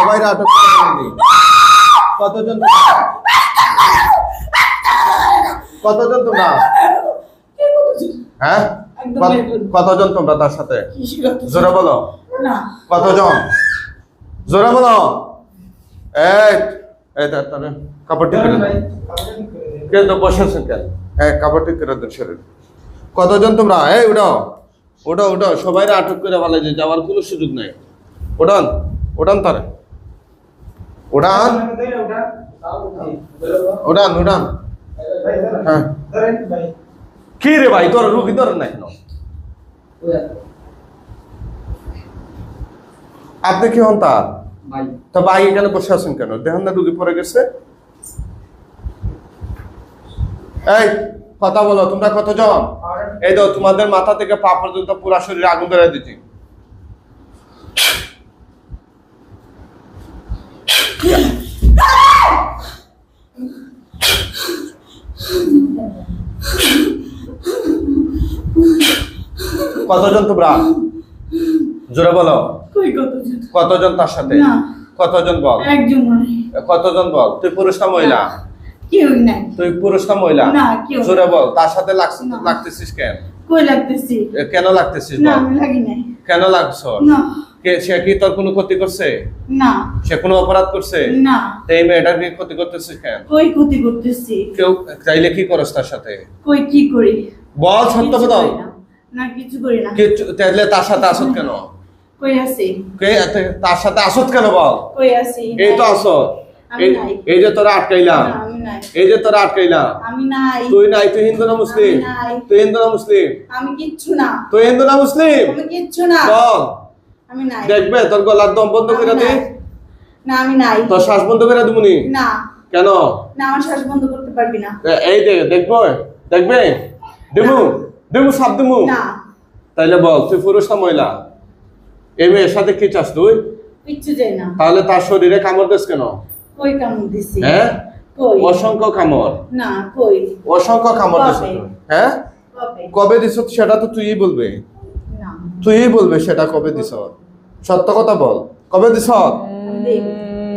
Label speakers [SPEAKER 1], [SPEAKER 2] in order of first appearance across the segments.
[SPEAKER 1] সবাই আটক কতজন তোমরা? কতজন তোমরা? হ্যাঁ। কতজন তোমরা তার সাথে? জোরে বলো। কতজন? জোরে বলো। এই এই তার তার কাপড় ঠিক করে দাও। কে তো বসে আছেন কেন? হ্যাঁ কাপড় ঠিক করে দেন শরীর কতজন তোমরা? এই উঠাও ওটা ওটা সবাই আটক করে বলে যে যাওয়ার কোনো সুযোগ নেই। ওঠান ওঠান তারে। ওঠান উড়ান উড়ান। হ্যাঁ। কি রে ভাই তোর রুগী ধরেন না কেন? আপনি কি হন তার? তো ভাই এখানে বসে আছেন কেন? দেখেন না রুগী পরে গেছে। এই কথা বলো তোমরা কতজন? এই তো তোমাদের মাথা থেকে পা পর্যন্ত পুরা শরীরে আগুন ধরে দিচ্ছি। কতজন তোমরা? জোরে বলো।
[SPEAKER 2] কতজন?
[SPEAKER 1] তার সাথে? কতজন বল? কতজন বল? তুই পুরুষ না মহিলা? তুই পুরুষ না মহিলা? জোরে বল তার সাথে। লাগতেছিস কেন? কেন লাগতেছিস কেন লাগছ?
[SPEAKER 2] না।
[SPEAKER 1] কে সে কি তোর কোনো ক্ষতি করছে?
[SPEAKER 2] না।
[SPEAKER 1] সে কোনো অপরাধ করছে?
[SPEAKER 2] না।
[SPEAKER 1] এই মেয়েটার কি ক্ষতি করতেছিস কেন?
[SPEAKER 2] কই ক্ষতি করতেছি?
[SPEAKER 1] কেউ চাইলে কি করস তার সাথে?
[SPEAKER 2] কই কি করি?
[SPEAKER 1] বল সত্য কথা।
[SPEAKER 2] না। না কিছু করি না।
[SPEAKER 1] কে তাইলে তার সাথে আসত কেন?
[SPEAKER 2] কই আছি?
[SPEAKER 1] কে তার সাথে আসত কেন বল?
[SPEAKER 2] কই আছি?
[SPEAKER 1] এই তো আসত। এই যে তোরা আটকাইলাম এই যে তোরা আটকাইলাম
[SPEAKER 2] আমি নাই।
[SPEAKER 1] তুই নাই তুই হিন্দু না মুসলিম? তুই হিন্দু না মুসলিম?
[SPEAKER 2] আমি কিচ্ছু না।
[SPEAKER 1] তুই হিন্দু না মুসলিম?
[SPEAKER 2] আমি কিচ্ছু না।
[SPEAKER 1] বল।
[SPEAKER 2] আমি নাই।
[SPEAKER 1] দেখবে? তোর গলার দম বন্ধ করে দে।
[SPEAKER 2] না আমি নাই।
[SPEAKER 1] তোর শ্বাস বন্ধ করে দিবনি
[SPEAKER 2] না?
[SPEAKER 1] কেন?
[SPEAKER 2] না আমার শ্বাস বন্ধ করতে পারবি না।
[SPEAKER 1] এই দে দেখব? দেখবে? দেবু দেবু সাপ দেবু
[SPEAKER 2] না।
[SPEAKER 1] তাইলে বল তুই পুরুষ না মহিলা? এই মেয়ের সাথে কি চাস তুই?
[SPEAKER 2] কিচ্ছু চাই না।
[SPEAKER 1] তাহলে তার শরীরে কামড় দিস কেন?
[SPEAKER 2] কই কামড় দিছি?
[SPEAKER 1] হ্যাঁ?
[SPEAKER 2] কই?
[SPEAKER 1] অসংখ্য কামড়।
[SPEAKER 2] না কই?
[SPEAKER 1] অসংখ্য কামড়
[SPEAKER 2] কবে?
[SPEAKER 1] হ্যাঁ?
[SPEAKER 2] কবে?
[SPEAKER 1] দিস সেটা তো তুই বলবে। তুই বলবে সেটা কবে দিস সত্য কথা বল। কবে দিস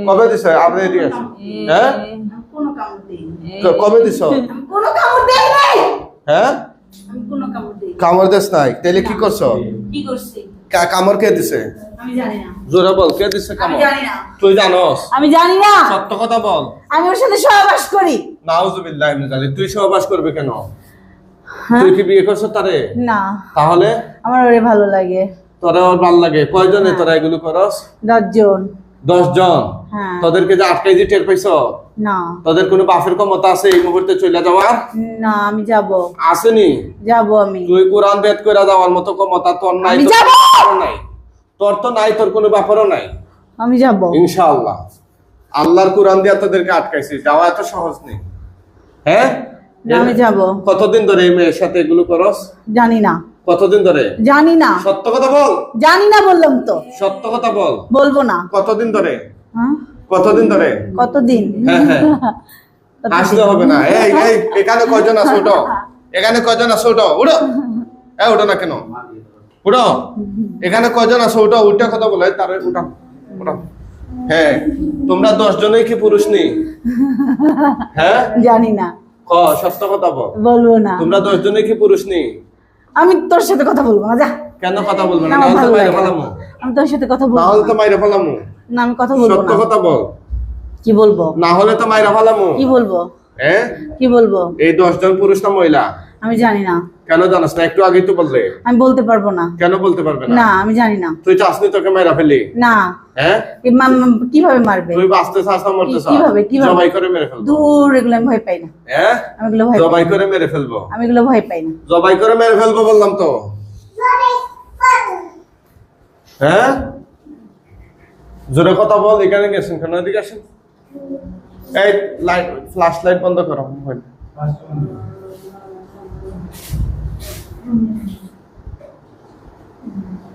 [SPEAKER 1] কবে দিস আপনি এদিকে আসুন। হ্যাঁ? কবে দিস হ্যাঁ?
[SPEAKER 2] আমি কোনো কামড় দেই
[SPEAKER 1] নাই। তাহলে কি করছ?
[SPEAKER 2] কি করছি
[SPEAKER 1] কা- কামড় কে দিছে?
[SPEAKER 2] আমি জানি না
[SPEAKER 1] জোরে বল কে দিছে কামড়? তুই জানোস।
[SPEAKER 2] আমি জানি না।
[SPEAKER 1] সত্য কথা বল।
[SPEAKER 2] আমি ওর সাথে সহবাস করি।
[SPEAKER 1] নাউজুবিল্লাহ তুই সহবাস করবে কেন?
[SPEAKER 2] হ্যাঁ?
[SPEAKER 1] তুই কি বিয়ে করছ তারে?
[SPEAKER 2] না।
[SPEAKER 1] তাহলে?
[SPEAKER 2] আমার ওরে ভালো লাগে।
[SPEAKER 1] তোরা ওর ভালো লাগে। কয়জনে তোরা এগুলো করস?
[SPEAKER 2] দশজন।
[SPEAKER 1] দশ জন
[SPEAKER 2] হ্যাঁ।
[SPEAKER 1] তোদেরকে যে আটকাই যে টের পাইছ?
[SPEAKER 2] না।
[SPEAKER 1] তোদের কোনো বাপের ক্ষমতা আছে এই মুহূর্তে চলে যাওয়ার?
[SPEAKER 2] না আমি যাব।
[SPEAKER 1] আসেনি?
[SPEAKER 2] যাব আমি।
[SPEAKER 1] তুই কোরআন বেদ করে যাওয়ার মতো ক্ষমতা তোর নাই
[SPEAKER 2] আমি
[SPEAKER 1] তোর নাই। তোর তো নাই তোর কোনো বাপেরও নাই।
[SPEAKER 2] আমি যাব।
[SPEAKER 1] ইনশাআল্লাহ। আল্লাহর কোরআন দিয়ে তোদেরকে আটকাইছি। যাওয়া এত সহজ নেই। হ্যাঁ?
[SPEAKER 2] আমি যাব।
[SPEAKER 1] কতদিন ধরে এই মেয়ের সাথে এগুলো করস?
[SPEAKER 2] জানি না।
[SPEAKER 1] কতদিন ধরে?
[SPEAKER 2] জানি না।
[SPEAKER 1] সত্য কথা বল।
[SPEAKER 2] জানি না বললাম তো।
[SPEAKER 1] সত্য কথা বল।
[SPEAKER 2] বলব না।
[SPEAKER 1] কতদিন ধরে?
[SPEAKER 2] হ্যাঁ?
[SPEAKER 1] কতদিন ধরে?
[SPEAKER 2] কতদিন?
[SPEAKER 1] হ্যাঁ হ্যাঁ। আসতে হবে না। এই এই এখানে কয়জন আছে ওটো এখানে কয়জন আছে ওটো উঠো। এ ওটো না কেন? উঠো। এখানে কয়জন আছে ওটো উল্টা কথা বলে। তারে উঠা উঠা হ্যাঁ। তোমরা দশ জনই কি পুরুষ নেই হ্যাঁ?
[SPEAKER 2] জানি না।
[SPEAKER 1] ক সত্য কথা বল
[SPEAKER 2] বলব না।
[SPEAKER 1] তোমরা দশ জনই কি পুরুষ নেই?
[SPEAKER 2] আমি তোর সাথে কথা বলব না যা।
[SPEAKER 1] কেন কথা বলব
[SPEAKER 2] না?
[SPEAKER 1] না নাহলে তো মাইরে ফেলামু।
[SPEAKER 2] আমি তোর সাথে কথা
[SPEAKER 1] না
[SPEAKER 2] বলব
[SPEAKER 1] হলে তো মাইরে ফেলামু।
[SPEAKER 2] না আমি কথা বলব
[SPEAKER 1] সত্য কথা বল।
[SPEAKER 2] কি বলব?
[SPEAKER 1] না হলে তো মাইরা ফেলামু।
[SPEAKER 2] কি বলব?
[SPEAKER 1] হ্যাঁ?
[SPEAKER 2] কি বলব?
[SPEAKER 1] এই দশ জন পুরুষ না মহিলা?
[SPEAKER 2] আমি জানি না।
[SPEAKER 1] কেন জানাস না? একটু আগেই তো বললে।
[SPEAKER 2] আমি বলতে পারব না।
[SPEAKER 1] কেন বলতে পারবে
[SPEAKER 2] না?
[SPEAKER 1] না
[SPEAKER 2] আমি জানি না।
[SPEAKER 1] তুই চাসনি তোকে মাইরা ফেলি?
[SPEAKER 2] না।
[SPEAKER 1] হ্যাঁ?
[SPEAKER 2] কীভাবে মারবে?
[SPEAKER 1] তুই বাঁচতে চাস না মরতে চাস?
[SPEAKER 2] কীভাবে, কীভাবে?
[SPEAKER 1] জবাই করে মেরে ফেলব।
[SPEAKER 2] দূর এগুলো আমি ভয় পাই না।
[SPEAKER 1] হ্যাঁ?
[SPEAKER 2] আমি এগুলো ভয়
[SPEAKER 1] জবাই করে মেরে ফেলব।
[SPEAKER 2] আমি এগুলো ভয় পাই না।
[SPEAKER 1] জবাই করে মেরে ফেলব বললাম তো। হ্যাঁ? জোরে কথা বল এখানে গেছেন কেন? এদিকে আসেন। এই লাইট ফ্ল্যাশ লাইট বন্ধ করো হয়।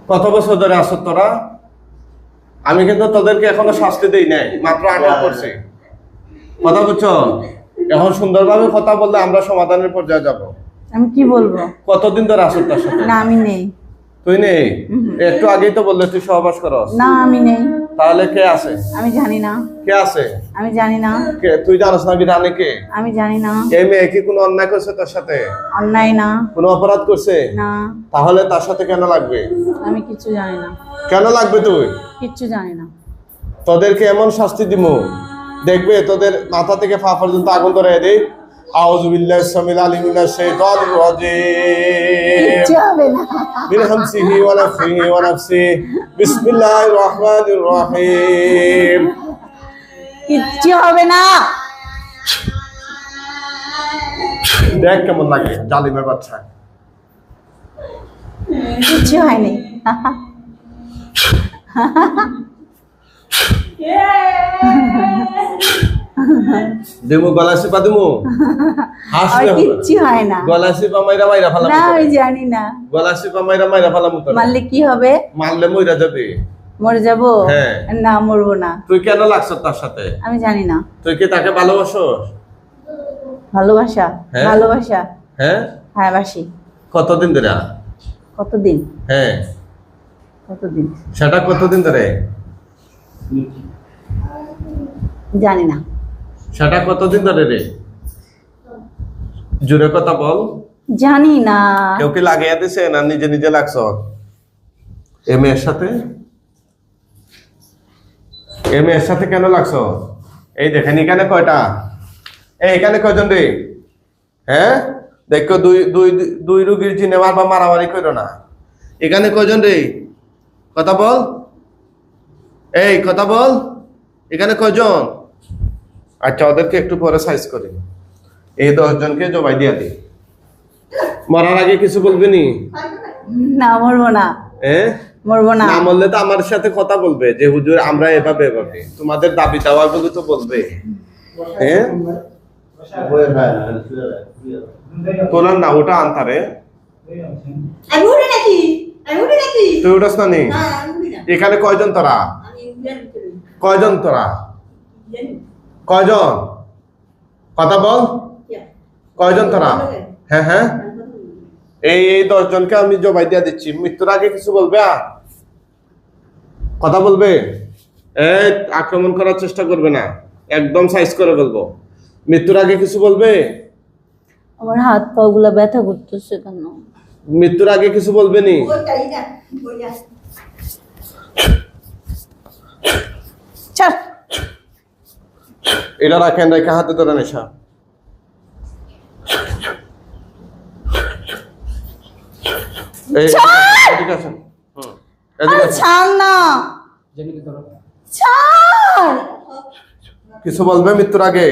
[SPEAKER 1] কত বছর ধরে আছো তোরা? আমি কিন্তু তোদেরকে এখনও শাস্তি দিই নাই মাত্র আটক করছি। কথা বুঝছ? এখন সুন্দরভাবে কথা বললে আমরা সমাধানের পর্যায়ে যাব।
[SPEAKER 2] আমি কি বলব?
[SPEAKER 1] কতদিন ধরে আছো তার সাথে?
[SPEAKER 2] না আমি নেই।
[SPEAKER 1] তুই নেই? একটু আগেই তো বললে তুই সহবাস করস।
[SPEAKER 2] না আমি নেই।
[SPEAKER 1] তাহলে কে আছে?
[SPEAKER 2] আমি জানি না।
[SPEAKER 1] কে আছে?
[SPEAKER 2] আমি জানি না।
[SPEAKER 1] কে? তুই জানিস না বিরানি কে?
[SPEAKER 2] আমি জানি না।
[SPEAKER 1] এই মেয়ে কি কোনো অন্যায় করছে তোর সাথে?
[SPEAKER 2] অন্যায় না।
[SPEAKER 1] কোনো অপরাধ করছে?
[SPEAKER 2] না।
[SPEAKER 1] তাহলে তার সাথে কেন লাগবে?
[SPEAKER 2] আমি কিছু জানি না।
[SPEAKER 1] কেন লাগবে তুই?
[SPEAKER 2] কিচ্ছু জানি না।
[SPEAKER 1] তোদেরকে এমন শাস্তি দিব দেখবে তোদের মাথা থেকে পা পর্যন্ত আগুন ধরে দেই আউযুবিল্লাহি সামিল আলিম মিনাশ শাইতানির রাজিম
[SPEAKER 2] কিচ্ছু হবে না
[SPEAKER 1] من همسه ونفخه ونفسه بسم الله الرحمن الرحيم
[SPEAKER 2] কিচ্ছু হবে না
[SPEAKER 1] দেখ কেমন লাগে জালিমের বাচ্চা
[SPEAKER 2] কিচ্ছু হয়নি
[SPEAKER 1] দিমু গলা সিপা দিমু? হাসলে
[SPEAKER 2] কিচ্ছু হয় না।
[SPEAKER 1] গলা সিপা মাইরা মাইরা ফালাম
[SPEAKER 2] না জানি না।
[SPEAKER 1] গলা সিপা মাইরা মাইরা ফালাম
[SPEAKER 2] মারলে কি হবে?
[SPEAKER 1] মারলে মইরা যাবে।
[SPEAKER 2] মরে যাব?
[SPEAKER 1] হ্যাঁ।
[SPEAKER 2] না মরবো না।
[SPEAKER 1] তুই কেন লাগছ তার সাথে?
[SPEAKER 2] আমি জানি না।
[SPEAKER 1] তুই কি তাকে ভালোবাসো?
[SPEAKER 2] ভালোবাসা?
[SPEAKER 1] হ্যাঁ?
[SPEAKER 2] ভালোবাসা?
[SPEAKER 1] হ্যাঁ?
[SPEAKER 2] হ্যাঁ বাসি।
[SPEAKER 1] কতদিন ধরে?
[SPEAKER 2] কতদিন?
[SPEAKER 1] হ্যাঁ।
[SPEAKER 2] কতদিন?
[SPEAKER 1] সেটা কতদিন ধরে?
[SPEAKER 2] জানি না।
[SPEAKER 1] সেটা কতদিন ধরে রে? জোরে কথা বল।
[SPEAKER 2] জানি না।
[SPEAKER 1] কেউ কি লাগিয়ে দিছে না নিজে নিজে লাগছ? এ মেয়ের সাথে? এ মেয়ের সাথে কেন লাগছ? এই দেখেন এখানে কয়টা? এই এখানে কয়জন রে? হ্যাঁ? দেখো দুই দুই দুই রুগীর জিনে মারবা মারামারি করো না। এখানে কয়জন রে? কথা বল। এই কথা বল। এখানে কয়জন? আচ্ছা ওদেরকে একটু পরে সাইজ করি এই দশজনকে জবাই দিয়া দিই। মরার আগে কিছু বলবি নি?
[SPEAKER 2] না মরবো না।
[SPEAKER 1] এ?
[SPEAKER 2] মরবো না।
[SPEAKER 1] না বললে তো আমার সাথে কথা বলবে যে হুজুর আমরা এভাবে এভাবে। তোমাদের দাবি দাওয়া গুলো তো বলবে। হ্যাঁ তোলার না ওটা আনতারে তুই উঠাস না এখানে কয়জন তোরা? কয়জন তোরা? কয়জন? কথা বল। কয়জন তোরা? হ্যাঁ হ্যাঁ। এই এই দশজনকে আমি জবাই দিয়ে দিচ্ছি। মৃত্যুর আগে কিছু বলবে? কথা বলবে? আক্রমণ করার চেষ্টা করবে না। একদম সাইজ করে বলব মৃত্যুর আগে কিছু বলবে?
[SPEAKER 2] আমার হাত পা গুলা ব্যথা করতেছে কেন?
[SPEAKER 1] মৃত্যুর আগে কিছু বলবে নি
[SPEAKER 3] ওই তাই না ওই না
[SPEAKER 2] ছাড়
[SPEAKER 1] এটা রাখেন রেখে হাতে ধরে নেশা এদিকে আসেন এদিকে
[SPEAKER 2] ছাড় না। ছাড়!
[SPEAKER 1] কিছু বলবে মৃত্যুর আগে?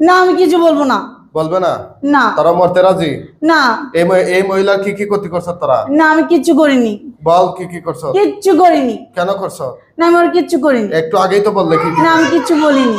[SPEAKER 2] না আমি কিছু বলব না।
[SPEAKER 1] বলবে না?
[SPEAKER 2] না।
[SPEAKER 1] তারা মরতে রাজি?
[SPEAKER 2] না।
[SPEAKER 1] এই এই মহিলার কি কি ক্ষতি করছ তোরা?
[SPEAKER 2] না আমি কিচ্ছু করিনি।
[SPEAKER 1] বল কি কি করছ?
[SPEAKER 2] কিচ্ছু করিনি।
[SPEAKER 1] কেন করছ?
[SPEAKER 2] না আমি আর কিচ্ছু করিনি।
[SPEAKER 1] একটু আগেই তো বললে কি কি
[SPEAKER 2] না আমি কিচ্ছু বলিনি।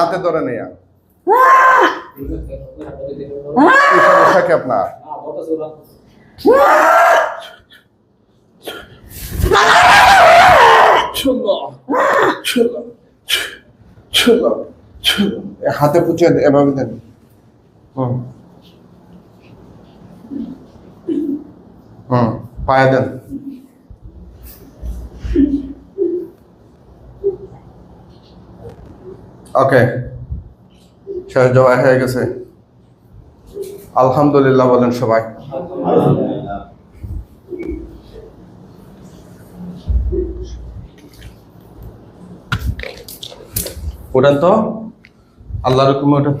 [SPEAKER 1] হাতে ধরে সমস্যা কি আপনার? হাতে পুচে এভাবে দেন। হুম। হুম পায়ে দেন। ওকে। শেষ জবাই হয়ে গেছে। আলহামদুলিল্লাহ বলেন সবাই। উঠেন তো। আল্লাহর হুকুমে উঠেন।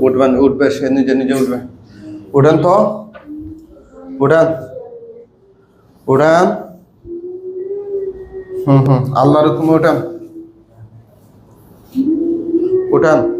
[SPEAKER 1] উঠবেন, উঠবে, সে নিজে নিজে উঠবে। উঠেন তো। উঠেন। উঠেন। হুম হুম। আল্লাহর হুকুমে উঠেন। উঠেন